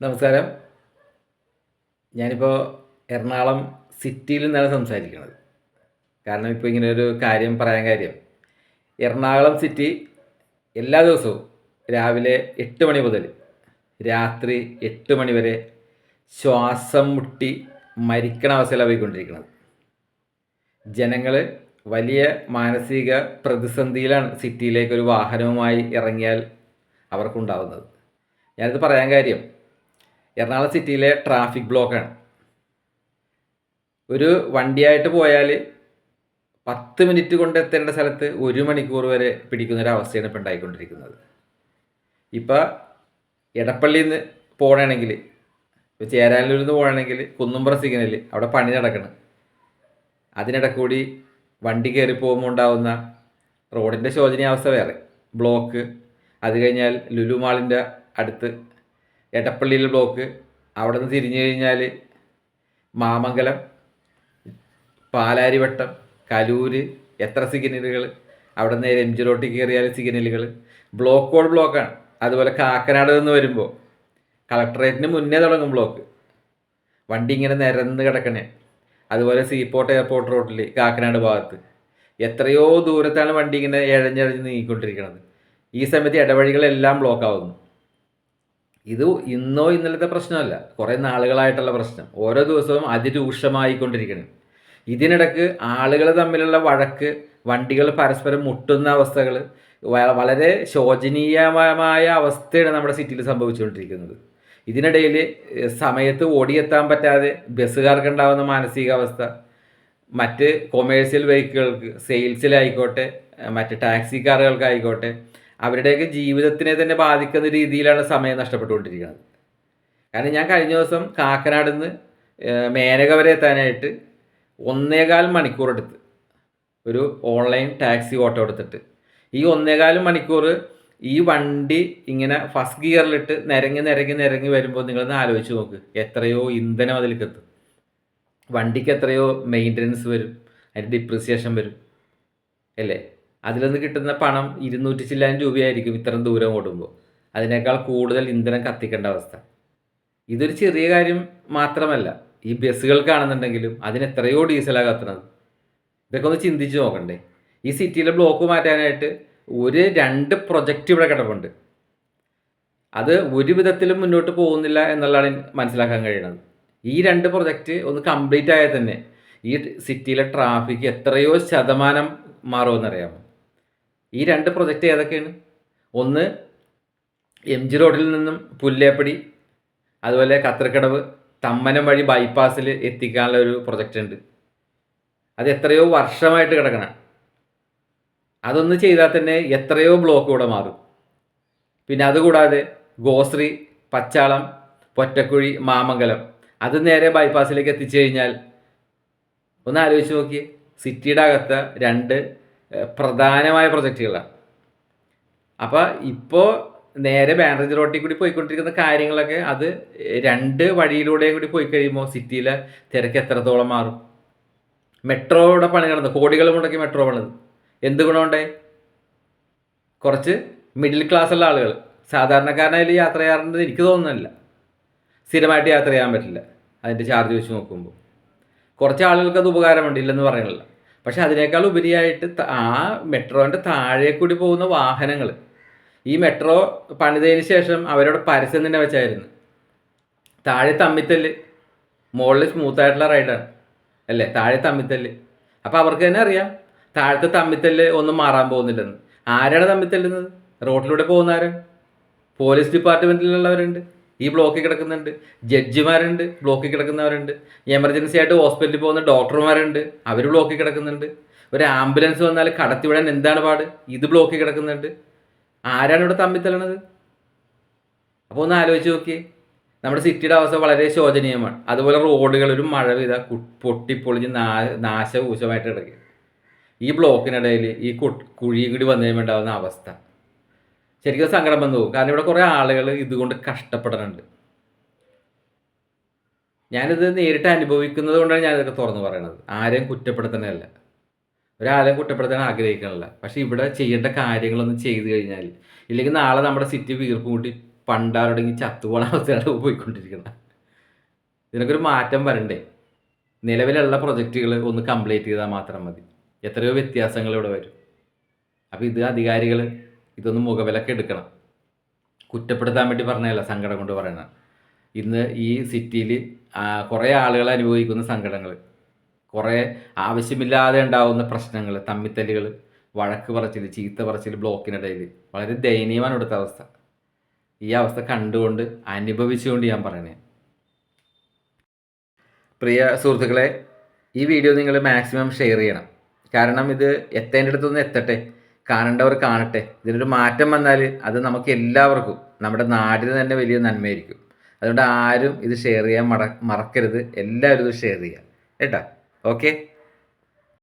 നമസ്കാരം. ഞാനിപ്പോൾ എറണാകുളം സിറ്റിയിൽ നിന്നാണ് സംസാരിക്കുന്നത്. കാരണം ഇപ്പോൾ ഇങ്ങനെ ഒരു കാര്യം പറയാൻ കാര്യം. എറണാകുളം സിറ്റി എല്ലാ ദിവസവും രാവിലെ എട്ട് മണി മുതൽ രാത്രി എട്ട് മണി വരെ ശ്വാസം മുട്ടി മരിക്കണ അവസ്ഥയിലാണ് പോയിക്കൊണ്ടിരിക്കുന്നത്. ജനങ്ങൾ വലിയ മാനസിക പ്രതിസന്ധിയിലാണ് സിറ്റിയിലേക്ക് ഒരു വാഹനവുമായി ഇറങ്ങിയാൽ അവർക്കുണ്ടാവുന്നത്. ഞാനിത് പറയാൻ കാര്യം എറണാകുളം സിറ്റിയിലെ ട്രാഫിക് ബ്ലോക്കാണ് ഒരു വണ്ടിയായിട്ട് പോയാൽ പത്ത് മിനിറ്റ് കൊണ്ട് എത്തേണ്ട സ്ഥലത്ത് ഒരു മണിക്കൂർ വരെ പിടിക്കുന്ന ഒരു അവസ്ഥയാണ് ഇപ്പോൾ ഉണ്ടായിക്കൊണ്ടിരിക്കുന്നത്. ഇപ്പം എടപ്പള്ളിയിൽ നിന്ന് പോകണമെങ്കിൽ ഇപ്പോൾ ചേരാനൂരിൽ നിന്ന് പോകണമെങ്കിൽ കുന്നുംപ്ര സിഗ്നൽ അവിടെ പണി നടക്കണം. അതിനിടക്കൂടി വണ്ടി കയറി പോകുമ്പോൾ ഉണ്ടാവുന്ന റോഡിന്റെ ശോചനീയാവസ്ഥ വേറെ. ബ്ലോക്ക് അത് കഴിഞ്ഞാൽ ലുലു മാളിന്റെ അടുത്ത് എടപ്പള്ളിയിൽ ബ്ലോക്ക് അവിടെ നിന്ന് തിരിഞ്ഞു കഴിഞ്ഞാൽ മാമംഗലം പാലാരിവട്ടം കലൂര് എത്ര സിഗ്നലുകൾ അവിടെ നേരെ എം ജി റോട്ടിൽ കയറിയാൽ സിഗ്നലുകൾ ബ്ലോക്കോട് ബ്ലോക്കാണ് അതുപോലെ കാക്കനാട് നിന്ന് വരുമ്പോൾ കളക്ടറേറ്റിന് മുന്നേ തുടങ്ങും ബ്ലോക്ക് വണ്ടി ഇങ്ങനെ നിരന്ന് കിടക്കണേ. അതുപോലെ സീപോർട്ട് എയർപോർട്ട് റോഡിൽ കാക്കനാട് ഭാഗത്ത്. എത്രയോ ദൂരത്താണ് വണ്ടി ഇങ്ങനെ എഴഞ്ഞഴഞ്ഞ് നീങ്ങിക്കൊണ്ടിരിക്കുന്നത് ഈ സമയത്ത് ഇടവഴികളെല്ലാം ബ്ലോക്ക് ആവുന്നു. ഇത് ഇന്നോ ഇന്നലത്തെ പ്രശ്നമല്ല. കുറേ നാളുകളായിട്ടുള്ള പ്രശ്നം. ഓരോ ദിവസവും അതിരൂക്ഷമായിക്കൊണ്ടിരിക്കണം. ഇതിനിടക്ക് ആളുകൾ തമ്മിലുള്ള വഴക്ക് വണ്ടികൾ പരസ്പരം മുട്ടുന്ന അവസ്ഥകൾ വളരെ ശോചനീയമായ അവസ്ഥയാണ് നമ്മുടെ സിറ്റിയിൽ സംഭവിച്ചുകൊണ്ടിരിക്കുന്നത്. ഇതിനിടയിൽ സമയത്ത് ഓടിയെത്താൻ പറ്റാതെ ബസ്സുകാർക്ക് ഉണ്ടാകുന്ന മാനസികാവസ്ഥ മറ്റ് കൊമേഴ്സ്യൽ വെഹിക്കിളുകൾക്ക് സെയിൽസിലായിക്കോട്ടെ മറ്റ് ടാക്സി കാറുകൾക്കായിക്കോട്ടെ അവരുടെയൊക്കെ ജീവിതത്തിനെ തന്നെ ബാധിക്കുന്ന രീതിയിലാണ് സമയം നഷ്ടപ്പെട്ടുകൊണ്ടിരിക്കുന്നത്. കാരണം ഞാൻ കഴിഞ്ഞ ദിവസം കാക്കനാട് നിന്ന് മേനക വരെ എത്താനായിട്ട് ഒന്നേകാൽ മണിക്കൂർ എടുത്ത് ഒരു ഓൺലൈൻ ടാക്സി ഓട്ടോ എടുത്തിട്ട്. ഈ ഒന്നേകാൽ മണിക്കൂർ ഈ വണ്ടി ഇങ്ങനെ ഫസ്റ്റ് ഗിയറിലിട്ട് നിരങ്ങി നിരങ്ങി നിരങ്ങി വരുമ്പോൾ നിങ്ങളൊന്ന് ആലോചിച്ച് നോക്ക്. എത്രയോ ഇന്ധനം അതിലേക്ക് എത്തും വണ്ടിക്ക് എത്രയോ മെയിന്റനൻസ് വരും. അതിന്റെ ഡിപ്രിസിയേഷൻ വരും. അല്ലേ? അതിൽ നിന്ന് കിട്ടുന്ന പണം ഇരുന്നൂറ്റി ചില്ലാൻ രൂപയായിരിക്കും ഇത്രയും ദൂരം ഓടുമ്പോൾ. അതിനേക്കാൾ കൂടുതൽ ഇന്ധനം കത്തിക്കേണ്ട അവസ്ഥ. ഇതൊരു ചെറിയ കാര്യം മാത്രമല്ല. ഈ ബസ്സുകൾക്കാണെന്നുണ്ടെങ്കിലും അതിന് എത്രയോ ഡീസലാണ് കത്തുന്നത്. ഇതൊക്കെ ഒന്ന് ചിന്തിച്ച് നോക്കണ്ടേ. ഈ സിറ്റിയിലെ ബ്ലോക്ക് മാറ്റാനായിട്ട് ഒരു രണ്ട് പ്രൊജക്റ്റ് ഇവിടെ കിടപ്പുണ്ട്. അത് ഒരു വിധത്തിലും മുന്നോട്ട് പോകുന്നില്ല എന്നുള്ളതാണ് മനസ്സിലാക്കാൻ കഴിയുന്നത്. ഈ രണ്ട് പ്രൊജക്റ്റ് ഒന്ന് കംപ്ലീറ്റ് ആയാൽ തന്നെ ഈ സിറ്റിയിലെ ട്രാഫിക് എത്രയോ ശതമാനം മാറുമെന്നറിയാമോ? ഈ രണ്ട് പ്രൊജക്റ്റ് ഏതൊക്കെയാണ്? ഒന്ന് എം ജി റോഡിൽ നിന്നും പുല്ലേപ്പടി അതുപോലെ കത്രക്കടവ് തമ്മനം വഴി ബൈപ്പാസിൽ എത്തിക്കാനുള്ള ഒരു പ്രൊജക്റ്റ് ഉണ്ട്. അത് എത്രയോ വർഷമായിട്ട് കിടക്കണം. അതൊന്ന് ചെയ്താൽ തന്നെ എത്രയോ ബ്ലോക്ക് ഇവിടെ മാറും. പിന്നെ അതുകൂടാതെ ഗോശ്രീ പച്ചാളം പൊറ്റക്കുഴി മാമംഗലം അത് നേരെ ബൈപ്പാസിലേക്ക് എത്തിച്ചു കഴിഞ്ഞാൽ ഒന്ന് ആലോചിച്ച് നോക്കിയേ. സിറ്റിയുടെ അകത്ത് രണ്ട് പ്രധാനമായ പ്രൊജക്റ്റുകളാണ് അപ്പോൾ ഇപ്പോൾ നേരെ ബാനർജി റോട്ടിൽ കൂടി പോയിക്കൊണ്ടിരിക്കുന്ന കാര്യങ്ങളൊക്കെ അത് രണ്ട് വഴിയിലൂടെ കൂടി പോയി കഴിയുമ്പോൾ സിറ്റിയിലെ തിരക്ക് എത്രത്തോളം മാറും? മെട്രോയുടെ പണി നടന്നു കോടികൾ മുടക്കി മെട്രോ പണിത്. എന്ത് ഗുണമുണ്ടേ? കുറച്ച് മിഡിൽ ക്ലാസ്സുള്ള ആളുകൾ. സാധാരണക്കാരനായാലും യാത്ര ചെയ്യാറുണ്ട് എനിക്ക് തോന്നുന്നില്ല. സ്ഥിരമായിട്ട് യാത്ര ചെയ്യാൻ പറ്റില്ല. അതിന്റെ ചാർജ് വെച്ച് നോക്കുമ്പോൾ കുറച്ച് ആളുകൾക്ക് അത് ഉപകാരമുണ്ട് ഇല്ലെന്ന് പറയണില്ല പക്ഷെ അതിനേക്കാൾ ഉപരിയായിട്ട് ആ മെട്രോന്റെ താഴെ കൂടി പോകുന്ന വാഹനങ്ങൾ. ഈ മെട്രോ പണിതതിന് ശേഷം അവരോട് പരസ്യം തന്നെ വെച്ചായിരുന്നു. താഴെ തമ്മിത്തല്ല്. മുകളിൽ സ്മൂത്തായിട്ടുള്ള റൈഡാണ് അല്ലേ? താഴെ തമ്മിത്തല്ല്. അപ്പോൾ അവർക്ക് തന്നെ അറിയാം. താഴത്തെ തമ്മിത്തല്ല് ഒന്നും മാറാൻ പോകുന്നില്ലെന്ന്. ആരാണ് തമ്മിത്തല്ലുന്നത്? റോഡിലൂടെ പോകുന്നവരും പോലീസ് ഡിപ്പാർട്ട്മെന്റിലുള്ളവരുണ്ട് ഈ ബ്ലോക്കിൽ കിടക്കുന്നുണ്ട്. ജഡ്ജിമാരുണ്ട് ബ്ലോക്കിൽ കിടക്കുന്നവരുണ്ട്. എമർജൻസി ആയിട്ട് ഹോസ്പിറ്റലിൽ പോകുന്ന ഡോക്ടർമാരുണ്ട് അവർ ബ്ലോക്കിൽ കിടക്കുന്നുണ്ട്. ഒരു ആംബുലൻസ് വന്നാൽ കടത്തിവിടാൻ എന്താണ് പാട്? ഇത് ബ്ലോക്കിൽ കിടക്കുന്നുണ്ട്. ആരാണ് ഇവിടെ തമ്മിൽ തള്ളണത് അപ്പോൾ ഒന്ന് ആലോചിച്ച് നോക്കിയേ. നമ്മുടെ സിറ്റിയുടെ അവസ്ഥ വളരെ ശോചനീയമാണ്. അതുപോലെ റോഡുകൾ ഒരു മഴ പെയ്ത പൊട്ടിപ്പൊളിഞ്ഞ് നാ നാശകൂശമായിട്ട് കിടക്കുക ഈ ബ്ലോക്കിനിടയിൽ ഈ കുഴി കൂടി വന്നതിന് വേണ്ടാവുന്ന അവസ്ഥ. ശരിക്കും സങ്കടം വന്നു പോകും. കാരണം ഇവിടെ കുറേ ആളുകൾ ഇതുകൊണ്ട് കഷ്ടപ്പെടുന്നുണ്ട് ഞാനിത് നേരിട്ട് അനുഭവിക്കുന്നത് കൊണ്ടാണ് ഞാനിതൊക്കെ തുറന്നു പറയണത്. ആരെയും കുറ്റപ്പെടുത്തണമല്ല ഒരാളെയും കുറ്റപ്പെടുത്താൻ ആഗ്രഹിക്കണില്ല പക്ഷെ ഇവിടെ ചെയ്യേണ്ട കാര്യങ്ങളൊന്നും ചെയ്തു കഴിഞ്ഞാൽ ഇല്ലെങ്കിൽ നാളെ നമ്മുടെ സിറ്റി വീർപ്പ് കൂട്ടി പണ്ടാരുടെങ്കിൽ ചത്തുപോണ അവസ്ഥയാണ് പോയിക്കൊണ്ടിരിക്കുന്നത് ഇതിനൊക്കെ ഒരു മാറ്റം വരണ്ടേ? നിലവിലുള്ള പ്രൊജക്റ്റുകൾ ഒന്ന് കംപ്ലീറ്റ് ചെയ്താൽ മാത്രം മതി. എത്രയോ വ്യത്യാസങ്ങൾ ഇവിടെ വരും. അപ്പോൾ ഇത് അധികാരികൾ ഇതൊന്ന് മുഖവിലക്ക് എടുക്കണം. കുറ്റപ്പെടുത്താൻ വേണ്ടി പറഞ്ഞതല്ല സങ്കടം കൊണ്ട് പറയണ ഇന്ന് ഈ സിറ്റിയിൽ കുറേ ആളുകൾ അനുഭവിക്കുന്ന സങ്കടങ്ങൾ കുറേ ആവശ്യമില്ലാതെ ഉണ്ടാവുന്ന പ്രശ്നങ്ങൾ തമ്മിത്തല്ലുകൾ വഴക്ക് പറച്ചിൽ ചീത്ത പറച്ചിൽ ബ്ലോക്കിനിടയിൽ വളരെ ദയനീയമാണ് ഇവിടുത്തെ അവസ്ഥ. ഈ അവസ്ഥ കണ്ടുകൊണ്ട് അനുഭവിച്ചുകൊണ്ട് ഞാൻ പറയണേ. പ്രിയ സുഹൃത്തുക്കളെ ഈ വീഡിയോ നിങ്ങൾ മാക്സിമം ഷെയർ ചെയ്യണം. കാരണം ഇത് എത്തേണ്ടടുത്തൊന്നും എത്തട്ടെ. കാണേണ്ടവർ കാണട്ടെ. ഇതിനൊരു മാറ്റം വന്നാൽ അത് നമുക്ക് എല്ലാവർക്കും നമ്മുടെ നാടിന് തന്നെ വലിയ നന്മയായിരിക്കും. അതുകൊണ്ട് ആരും ഇത് ഷെയർ ചെയ്യാൻ മറ മറക്കരുത്. എല്ലാവരും ഇത് ഷെയർ ചെയ്യുക കേട്ടോ? ഓക്കെ